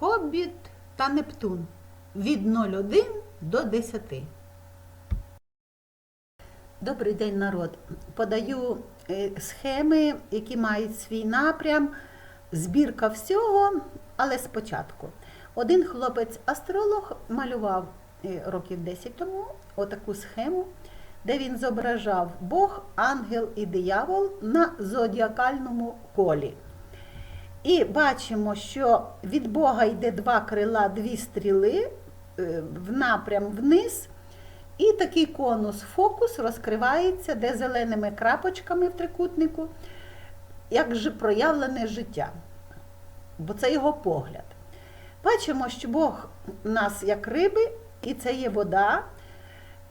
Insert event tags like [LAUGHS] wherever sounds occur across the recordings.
Хобіт та Нептун від 01 до 10. Добрий день, народ. Подаю е, схеми, які мають свій напрям, збірка всього, але спочатку. Один хлопець-астролог малював е, років 10 тому отаку схему, де він зображав Бог, ангел і диявол на зодіакальному колі. І бачимо, що від Бога йде два крила, дві стріли е, в напрям вниз. І такий конус фокус розкривається, де зеленими крапочками в трикутнику, як же проявлене життя. Бо це його погляд. Бачимо, що Бог у нас як риби, і це є вода.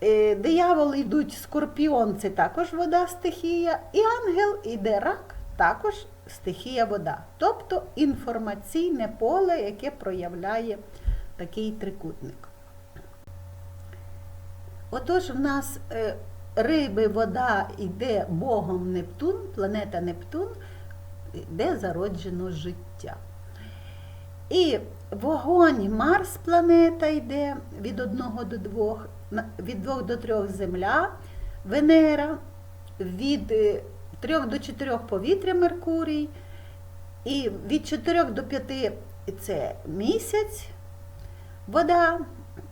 Е, Дияволи йдуть скорпіон, це також вода стихія, і ангел іде рак, також стихія вода. Тобто інформаційне поле, яке проявляє такий трикутник. Отож, в нас е, риби, вода йде Богом Нептун, планета Нептун, де зароджено життя. І вогонь Марс планета йде від 1 до 2, від 2 до 3 Земля, Венера, від 3 до 4 повітря Меркурій, і від 4 до 5 це місяць, вода,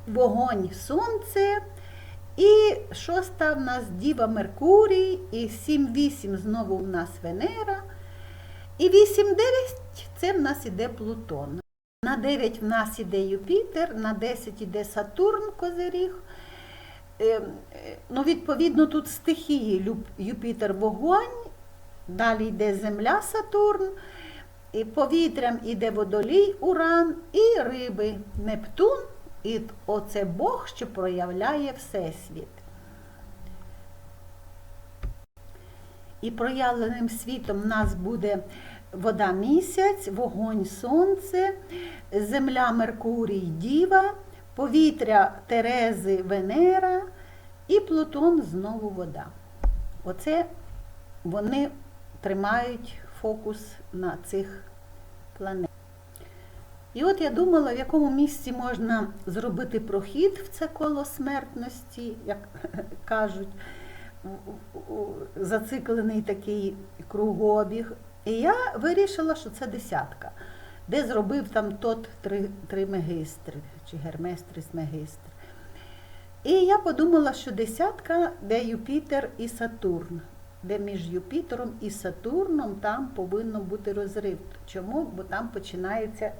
вогонь Сонце. І шоста в нас Діва Меркурій, і 7-8 знову в нас Венера. І 8-9 це в нас іде Плутон. На 9 в нас іде Юпітер, на 10 іде Сатурн Козиріг. Е, Ну, Відповідно, тут стихії Юпітер вогонь, далі йде Земля Сатурн, і повітрям іде водолій, Уран і риби Нептун. І оце Бог, що проявляє Всесвіт. І проявленим світом в нас буде вода місяць, вогонь сонце, земля Меркурій Діва, повітря Терези Венера і Плутон знову вода. Оце вони тримають фокус на цих планетах. І от я думала, в якому місці можна зробити прохід в це коло смертності, як [LAUGHS] кажуть, зациклений такий кругобіг. І я вирішила, що це десятка, де зробив там тот три, три мегистри, чи герместрис мегистр. І я подумала, що десятка, де Юпітер і Сатурн, де між Юпітером і Сатурном там повинно бути розрив. Чому? Бо там починається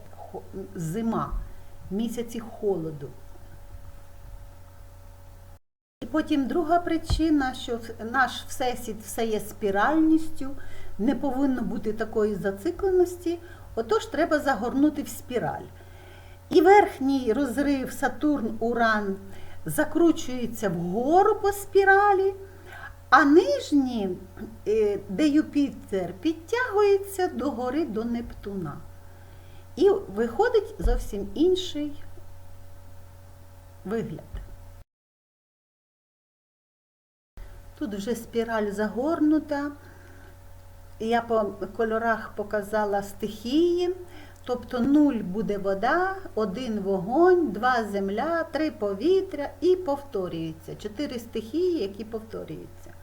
зима, місяці холоду. І потім друга причина, що наш всесвіт все є спіральністю, не повинно бути такої зацикленості, отож треба загорнути в спіраль. І верхній розрив Сатурн, Уран закручується вгору по спіралі, а нижній, е, де Юпітер, підтягується до гори до Нептуна. І виходить зовсім інший вигляд. Тут вже спіраль загорнута. Я по кольорах показала стихії, тобто 0 буде вода, 1 вогонь, 2 земля, 3 повітря і повторюється. Чотири стихії, які повторюються.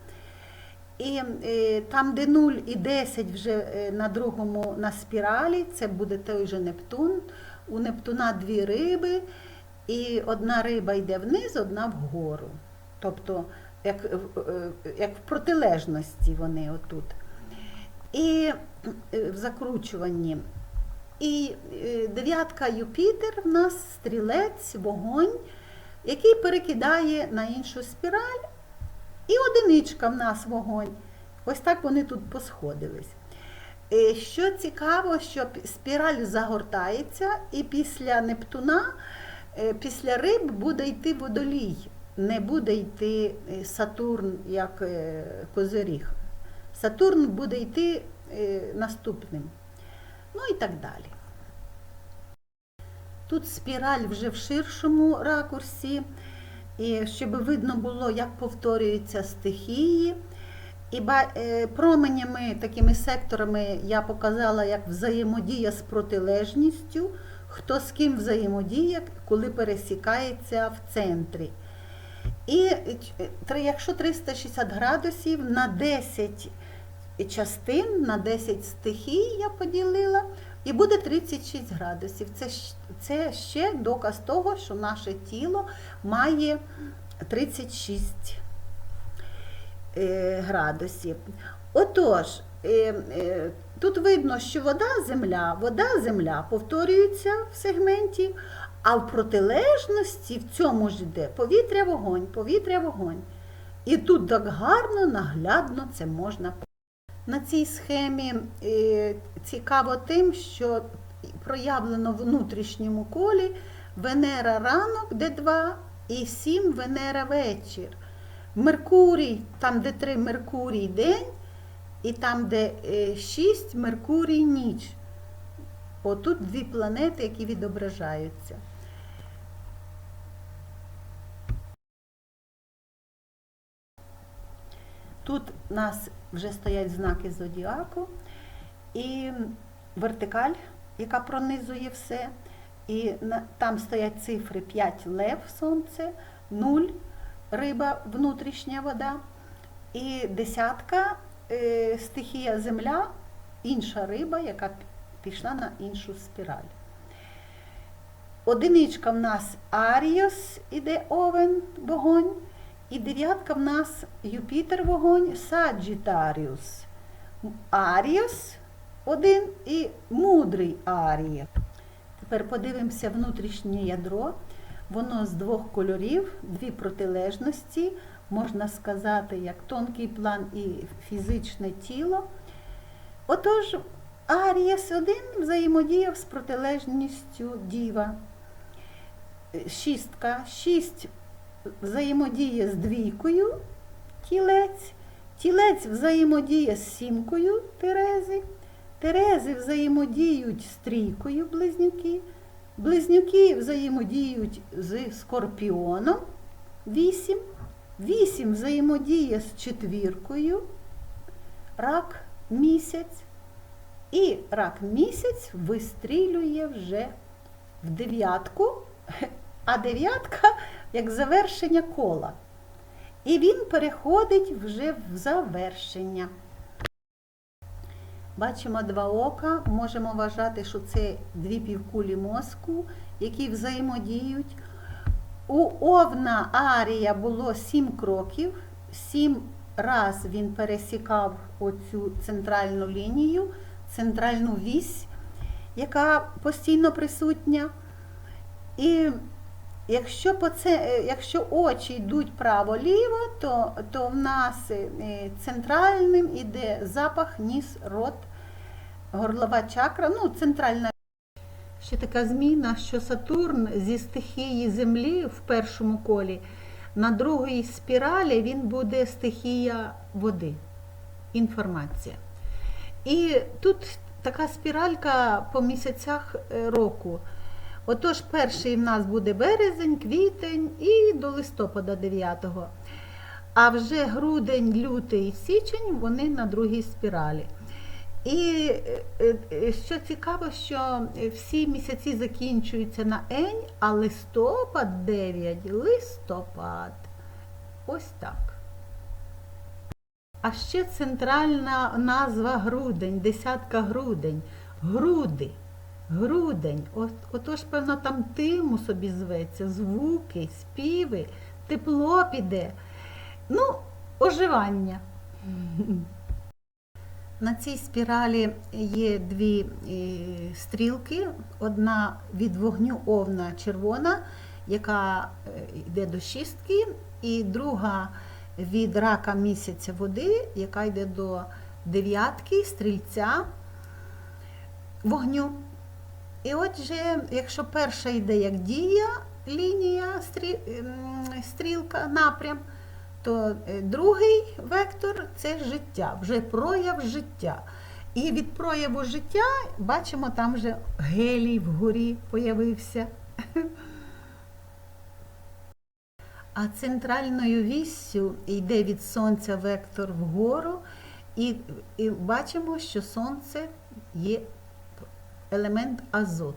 І е, там, де 0 і 10 вже е, на другому на спіралі, це буде той же Нептун. У Нептуна дві риби, і одна риба йде вниз, одна вгору. Тобто, як, е, як в протилежності вони отут. І в закручуванні. І дев'ятка Юпітер в нас стрілець, вогонь, який перекидає на іншу спіраль. І одиничка в нас вогонь. Ось так вони тут посходились. Що цікаво, що спіраль загортається, і після Нептуна, після риб буде йти водолій, не буде йти Сатурн як козиріг. Сатурн буде йти наступним. Ну і так далі. Тут спіраль вже в ширшому ракурсі. І щоб видно було, як повторюються стихії. І променями, такими секторами я показала, як взаємодія з протилежністю. хто з ким взаємодіє, коли пересікається в центрі. І е, якщо 360 градусів на 10 частин, на 10 стихій я поділила, і буде 36 градусів. Це, це ще доказ того, що наше тіло має 36 е, градусів. Отож, е, е, тут видно, що вода, земля, вода, земля повторюються в сегменті, а в протилежності в цьому ж йде повітря, вогонь, повітря, вогонь. І тут так гарно, наглядно це можна на цій схемі е, цікаво тим, що проявлено в внутрішньому колі Венера ранок, де 2, і 7 Венера вечір. Меркурій, там, де 3 Меркурій день, і там, де 6 Меркурій ніч. Отут дві планети, які відображаються. Тут у нас вже стоять знаки зодіаку і вертикаль, яка пронизує все. І там стоять цифри 5 лев сонце, 0 риба, внутрішня вода, і десятка е, стихія земля, інша риба, яка пішла на іншу спіраль. Одиничка в нас Аріос іде овен, вогонь. І дев'ятка в нас Юпітер вогонь, Саджітаріус. Аріус один і мудрий Арія. Тепер подивимося внутрішнє ядро. Воно з двох кольорів, дві протилежності, можна сказати, як тонкий план і фізичне тіло. Отож, Арієс один взаємодіяв з протилежністю діва. Шістка. Шість взаємодіє з двійкою тілець, тілець взаємодіє з сімкою Терези, Терези взаємодіють з трійкою близнюки, близнюки взаємодіють з скорпіоном 8, 8 взаємодіє з четвіркою, рак місяць, і рак місяць вистрілює вже в дев'ятку, а дев'ятка як завершення кола. І він переходить вже в завершення. Бачимо два ока, можемо вважати, що це дві півкулі мозку, які взаємодіють. У Овна Арія було сім кроків, сім раз він пересікав оцю центральну лінію, центральну вісь, яка постійно присутня. І Якщо, по це, е, якщо очі йдуть право-ліво, то, то в нас е, центральним іде запах, ніс, рот, горлова чакра, ну, центральна. Ще така зміна, що Сатурн зі стихії Землі в першому колі, на другій спіралі він буде стихія води. Інформація. І тут така спіралька по місяцях е, року. Отож, перший в нас буде березень, квітень і до листопада 9-го. А вже грудень, лютий, січень вони на другій спіралі. І е, е, що цікаво, що всі місяці закінчуються на ень, а листопад 9 листопад. Ось так. А ще центральна назва грудень, десятка грудень. Груди. Грудень. Отож, певно, там тиму собі зветься, звуки, співи, тепло піде. Ну, оживання. На цій спіралі є дві е, стрілки. Одна від вогню овна червона, яка е, йде до шістки, і друга від рака місяця води, яка йде до дев'ятки, стрільця вогню. І отже, якщо перша йде як дія, лінія, ем, стрілка, напрям, то е, другий вектор це життя, вже прояв життя. І від прояву життя бачимо, там вже гелій вгорі появився. А центральною віссю йде від сонця вектор вгору, і, і бачимо, що сонце є елемент азот.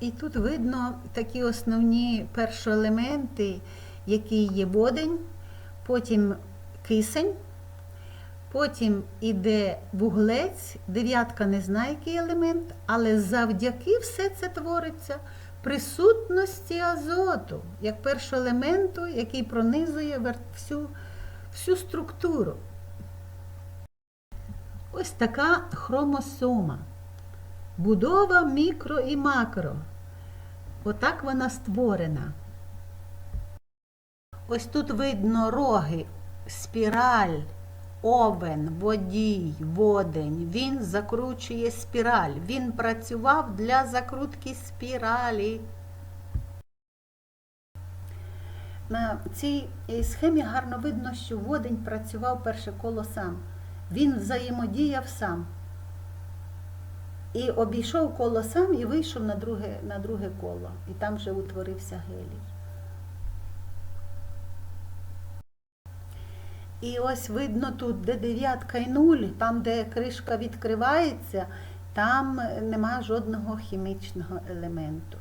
І тут видно такі основні першоелементи, які є водень, потім кисень, потім іде вуглець, дев'ятка не знає, який елемент, але завдяки все це твориться присутності азоту, як першого елементу, який пронизує всю, всю структуру. Ось така хромосома. Будова мікро і макро. Отак вона створена. Ось тут видно роги, спіраль, овен, водій, водень. Він закручує спіраль. Він працював для закрутки спіралі. На цій е, схемі гарно видно, що водень працював перше коло сам. Він взаємодіяв сам. І обійшов коло сам і вийшов на друге, на друге коло. І там вже утворився гелій. І ось видно тут, де дев'ятка і нуль, там, де кришка відкривається, там нема жодного хімічного елементу.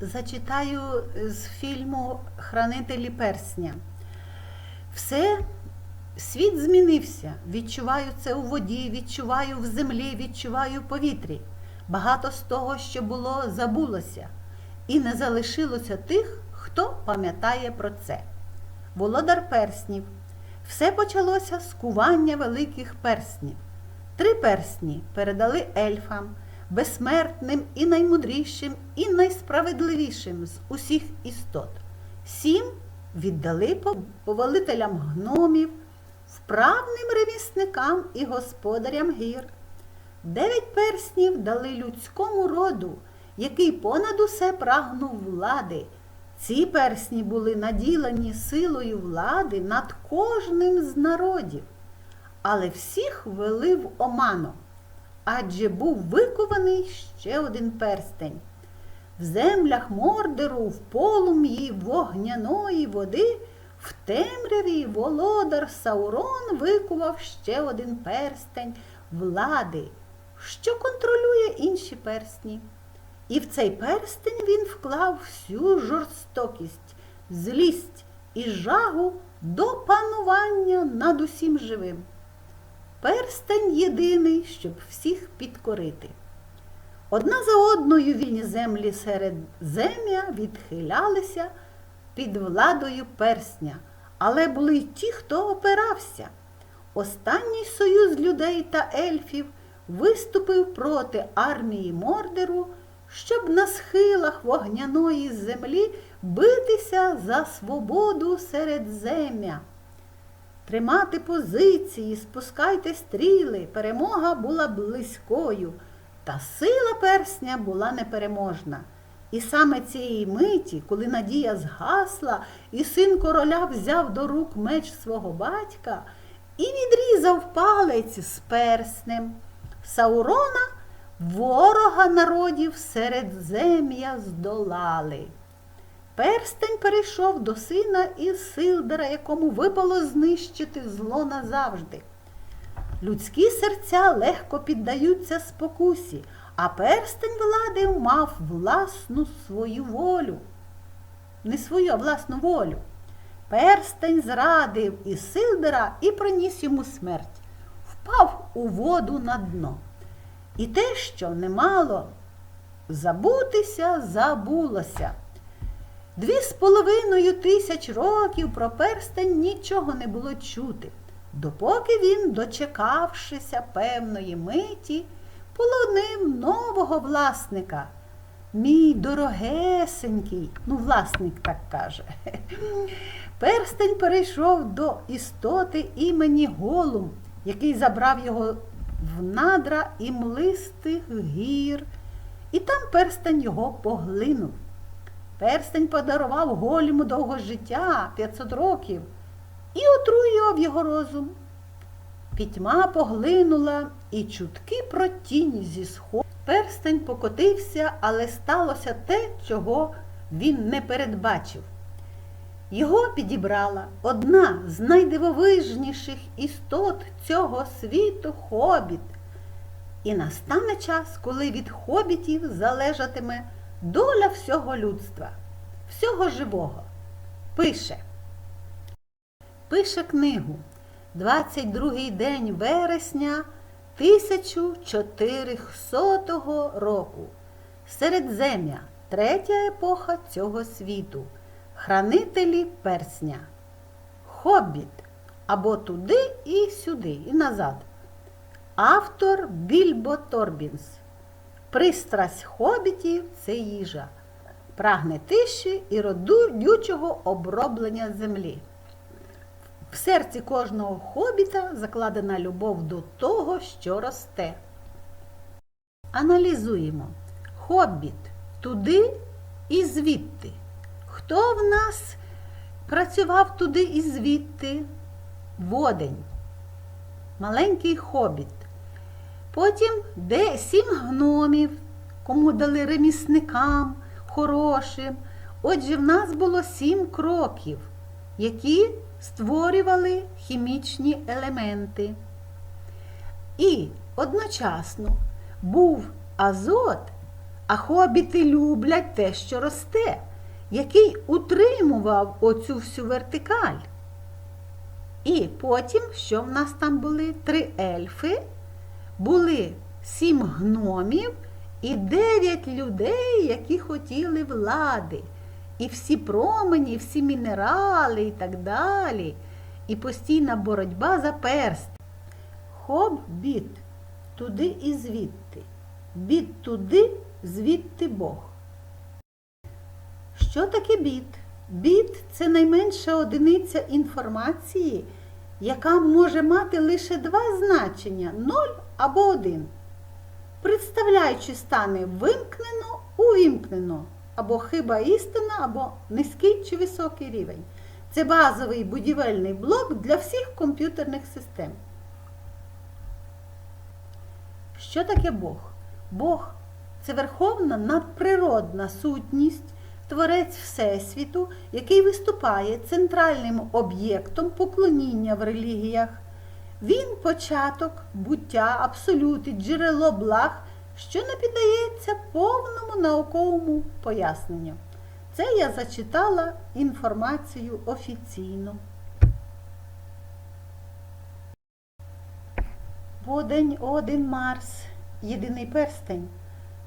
Зачитаю з фільму Хранителі персня. Все Світ змінився. Відчуваю це у воді, відчуваю в землі, відчуваю в повітрі. Багато з того, що було, забулося, і не залишилося тих, хто пам'ятає про це. Володар перснів. Все почалося з кування великих перснів. Три персні передали ельфам, безсмертним і наймудрішим, і найсправедливішим з усіх істот. Сім віддали по- повелителям гномів, вправним ремісникам і господарям гір. Дев'ять перснів дали людському роду, який понад усе прагнув влади. Ці персні були наділені силою влади над кожним з народів, але всіх вели в оману, адже був викований ще один перстень. В землях Мордеру, в полум'ї вогняної води, в темряві володар Саурон викував ще один перстень влади, що контролює інші персні. І в цей перстень він вклав всю жорстокість, злість і жагу до панування над усім живим. Перстень єдиний, щоб всіх підкорити. Одна за одною вільні землі серед земля відхилялися під владою персня, але були й ті, хто опирався. Останній союз людей та ельфів виступив проти армії Мордеру, щоб на схилах вогняної землі битися за свободу середзем'я. Тримати позиції, спускайте стріли, перемога була близькою, та сила персня була непереможна. І саме цієї миті, коли надія згасла, і син короля взяв до рук меч свого батька і відрізав палець з перснем. Саурона ворога народів середзем'я здолали. Перстень перейшов до сина Ісилдера, якому випало знищити зло назавжди. Людські серця легко піддаються спокусі, а перстень влади мав власну свою волю. Не свою, а власну волю. Перстень зрадив Ісилдера і приніс йому смерть, впав у воду на дно. І те, що не мало забутися, забулося. Дві з половиною тисяч років про перстень нічого не було чути, допоки він, дочекавшися певної миті, полонив нового власника. Мій дорогесенький, ну, власник так каже. Перстень перейшов до істоти імені Голум, який забрав його в надра і млистих гір, і там перстень його поглинув. Перстень подарував Голіму довго життя 500 років і отруював його розум. Пітьма поглинула і чутки про тінь зі сходу. Перстень покотився, але сталося те, чого він не передбачив. Його підібрала одна з найдивовижніших істот цього світу хобіт. І настане час, коли від хобітів залежатиме доля всього людства, всього живого. Пише. Пише книгу 22-й день вересня 1400 року. Середзем'я, третя епоха цього світу. Хранителі персня. Хобіт або туди і сюди, і назад. Автор Більбо Торбінс. Пристрасть хобітів це їжа. Прагне тиші і родючого оброблення землі. В серці кожного хобіта закладена любов до того, що росте. Аналізуємо. Хобіт туди і звідти. Хто в нас працював туди і звідти? Водень. Маленький хобіт. Потім де сім гномів, кому дали ремісникам, хорошим. Отже, в нас було сім кроків, які створювали хімічні елементи. І одночасно був азот, а хобіти люблять те, що росте, який утримував оцю всю вертикаль. І потім, що в нас там були? Три ельфи, були сім гномів і дев'ять людей, які хотіли влади. І всі промені, і всі мінерали і так далі. І постійна боротьба за перст. Хоб-біт туди і звідти. Біт туди, звідти Бог. Що таке біт? Біт це найменша одиниця інформації, яка може мати лише два значення 0 або 1. Представляючи стани вимкнено, увімкнено, або хиба істина, або низький чи високий рівень. Це базовий будівельний блок для всіх комп'ютерних систем. Що таке Бог? Бог це верховна надприродна сутність, творець Всесвіту, який виступає центральним об'єктом поклоніння в релігіях. Він початок, буття, абсолют і джерело благ, що не піддається повному науковому поясненню. Це я зачитала інформацію офіційно. Водень Один Марс, єдиний перстень.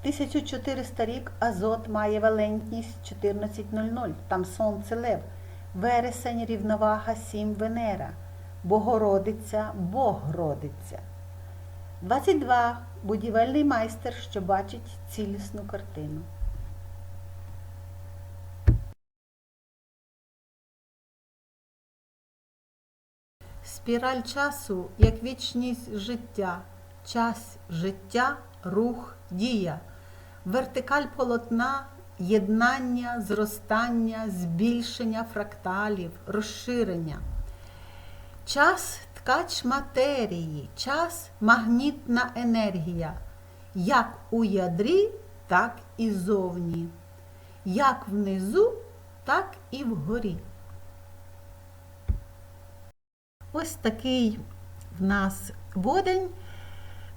1400 рік азот має валентність 14.00, там сонце лев, вересень рівновага 7 Венера, Богородиця, Бог родиться. 22. Будівельний майстер, що бачить цілісну картину. Спіраль часу як вічність життя, час життя, рух, дія, вертикаль полотна, єднання, зростання, збільшення фракталів, розширення. Час ткач матерії, час магнітна енергія, як у ядрі, так і зовні, як внизу, так і вгорі. Ось такий в нас водень.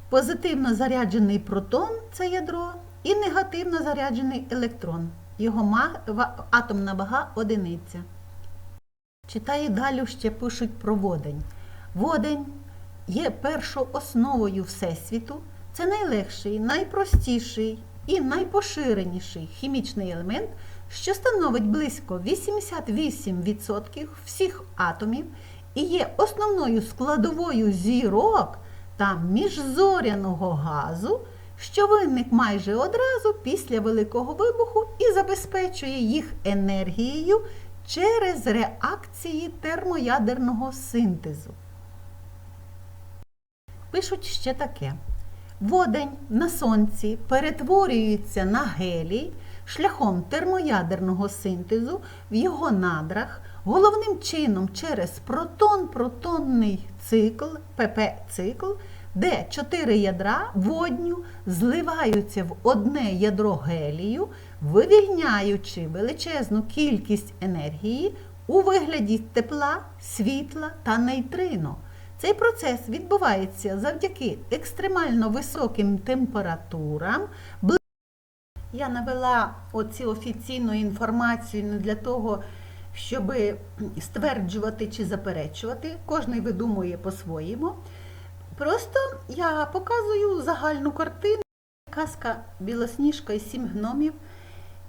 Позитивно заряджений протон це ядро, і негативно заряджений електрон. Його атомна вага одиниця. Читаю далі ще пишуть про водень. Водень є першоосновою Всесвіту. Це найлегший, найпростіший і найпоширеніший хімічний елемент, що становить близько 88% всіх атомів і є основною складовою зірок та міжзоряного газу, що виник майже одразу після Великого вибуху і забезпечує їх енергією через реакції термоядерного синтезу. Пишуть ще таке. Водень на сонці перетворюється на гелій шляхом термоядерного синтезу в його надрах, головним чином через протон-протонний цикл, ПП-цикл, де чотири ядра водню зливаються в одне ядро гелію, вивільняючи величезну кількість енергії у вигляді тепла, світла та нейтрино. Цей процес відбувається завдяки екстремально високим температурам. Я навела оцю офіційну інформацію не для того, щоб стверджувати чи заперечувати. Кожний видумує по-своєму. Просто я показую загальну картину. Казка Білосніжка і сім гномів.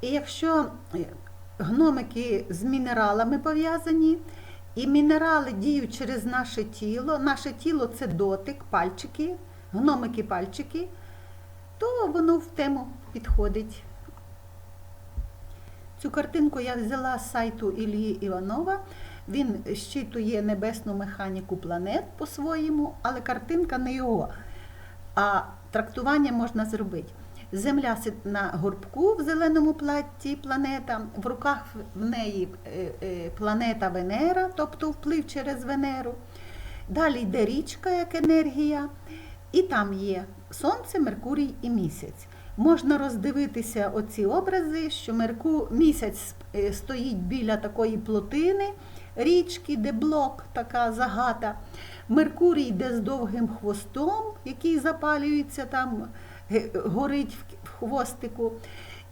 І якщо е, гномики з мінералами пов'язані, і мінерали діють через наше тіло, наше тіло це дотик, пальчики, гномики пальчики, то воно в тему підходить. Цю картинку я взяла з сайту Ілії Іванова. Він щитує небесну механіку планет по-своєму, але картинка не його. А трактування можна зробити. Земля на горбку в зеленому платі планета, в руках в неї е, е, планета Венера, тобто вплив через Венеру. Далі йде річка як енергія, і там є Сонце, Меркурій і місяць. Можна роздивитися оці образи, що Мерку... місяць е, стоїть біля такої плотини річки, де блок, така загата. Меркурій йде з довгим хвостом, який запалюється там, горить в- хвостику.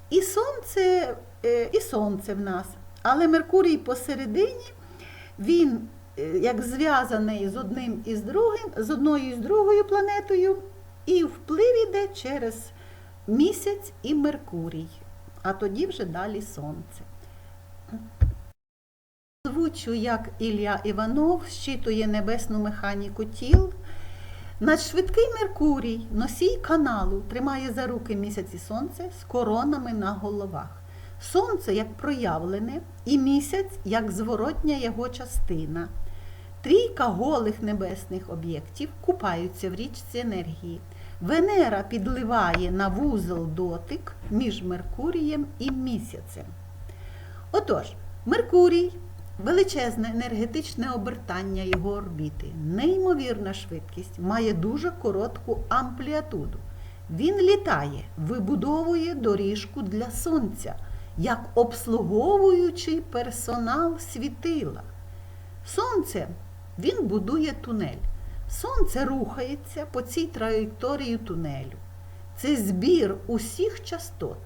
І сонце, е, і сонце в нас. Але Меркурій посередині, він е, як зв'язаний з одним і з другим, з одною і з другою планетою, і вплив іде через місяць і Меркурій, а тоді вже далі сонце. Озвучу, як Ілля Іванов щитує небесну механіку тіл. Надшвидкий Меркурій, носій каналу, тримає за руки місяць сонце з коронами на головах. Сонце як проявлене, і місяць як зворотня його частина. Трійка голих небесних об'єктів купаються в річці енергії. Венера підливає на вузол дотик між Меркурієм і місяцем. Отож, Меркурій величезне енергетичне обертання його орбіти, неймовірна швидкість, має дуже коротку ампліатуду. Він літає, вибудовує доріжку для сонця, як обслуговуючий персонал світила. Сонце він будує тунель. Сонце рухається по цій траєкторії тунелю. Це збір усіх частот.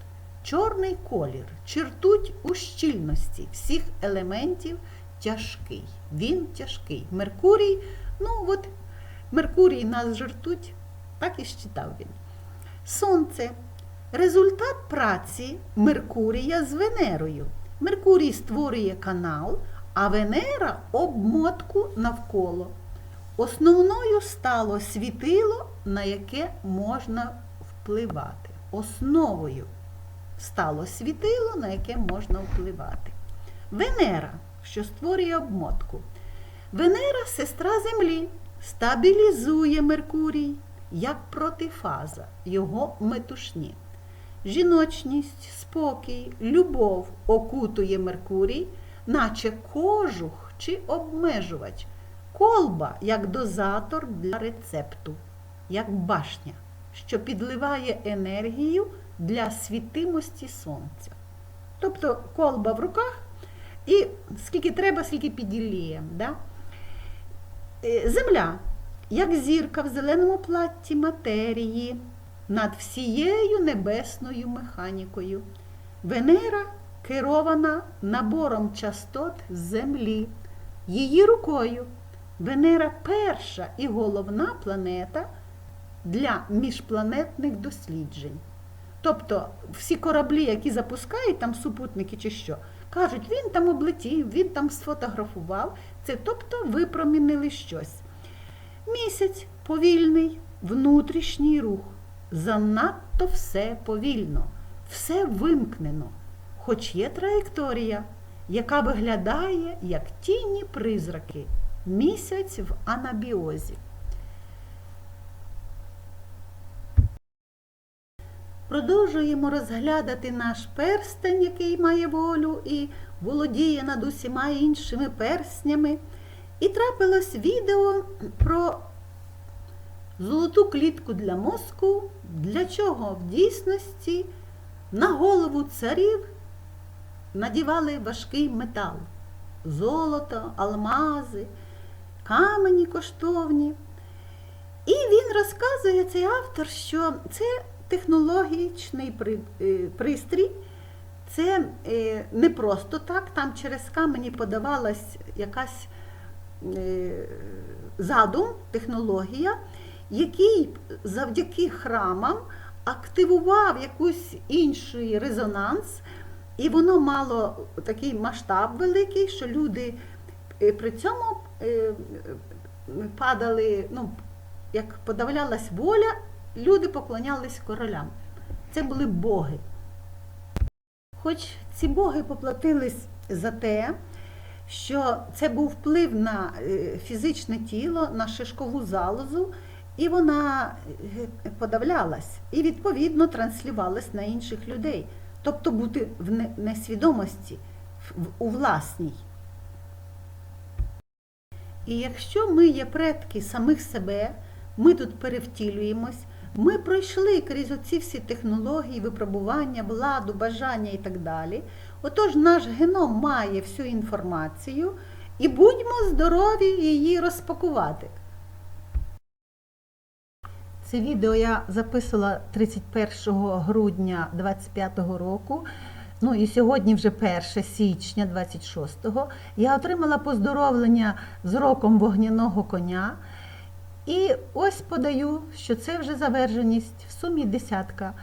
Чорний колір, чертуть у щільності всіх елементів тяжкий. Він тяжкий. Меркурій, ну от Меркурій нас жартуть, так і щитав він. Сонце результат праці Меркурія з Венерою. Меркурій створює канал, а Венера обмотку навколо. Основною стало світило, на яке можна впливати. Основою стало світило, на яке можна впливати. Венера, що створює обмотку. Венера сестра Землі, стабілізує Меркурій як протифаза його метушні. Жіночність, спокій, любов окутує Меркурій, наче кожух чи обмежувач, колба як дозатор для рецепту, як башня, що підливає енергію для світимості сонця. Тобто колба в руках, і скільки треба, скільки піділіємо. Да? Е, Земля, як зірка в зеленому платті матерії над всією небесною механікою. Венера керована набором частот Землі. Її рукою Венера перша і головна планета для міжпланетних досліджень. Тобто всі кораблі, які запускають, там супутники чи що, кажуть, він там облетів, він там сфотографував. Це тобто випромінили щось. Місяць повільний, внутрішній рух. Занадто все повільно, все вимкнено, хоч є траєкторія, яка виглядає як тіні призраки, місяць в анабіозі. Продовжуємо розглядати наш перстень, який має волю і володіє над усіма іншими перснями. І трапилось відео про золоту клітку для мозку, для чого в дійсності на голову царів надівали важкий метал, золото, алмази, камені коштовні. І він розказує, цей автор, що це технологічний е, пристрій, це е, не просто так, там через камені подавалась якась е, задум, технологія, який завдяки храмам активував якийсь інший резонанс, і воно мало такий масштаб великий, що люди при цьому падали, ну, як подавлялась воля, люди поклонялись королям. Це були боги. Хоч ці боги поплатились за те, що це був вплив на е, фізичне тіло, на шишкову залозу, і вона е, подавлялась і відповідно транслювалась на інших людей. Тобто бути в несвідомості, у власній. І якщо ми є предки самих себе, ми тут перевтілюємось, ми пройшли крізь оці всі технології, випробування, владу, бажання і так далі. Отож, наш геном має всю інформацію і будьмо здорові її розпакувати. Це відео я записувала 31 грудня 2025 року. Ну і сьогодні вже 1 січня 26-го. Я отримала поздоровлення з роком вогняного коня. І ось подаю, що це вже заверженість в сумі десятка.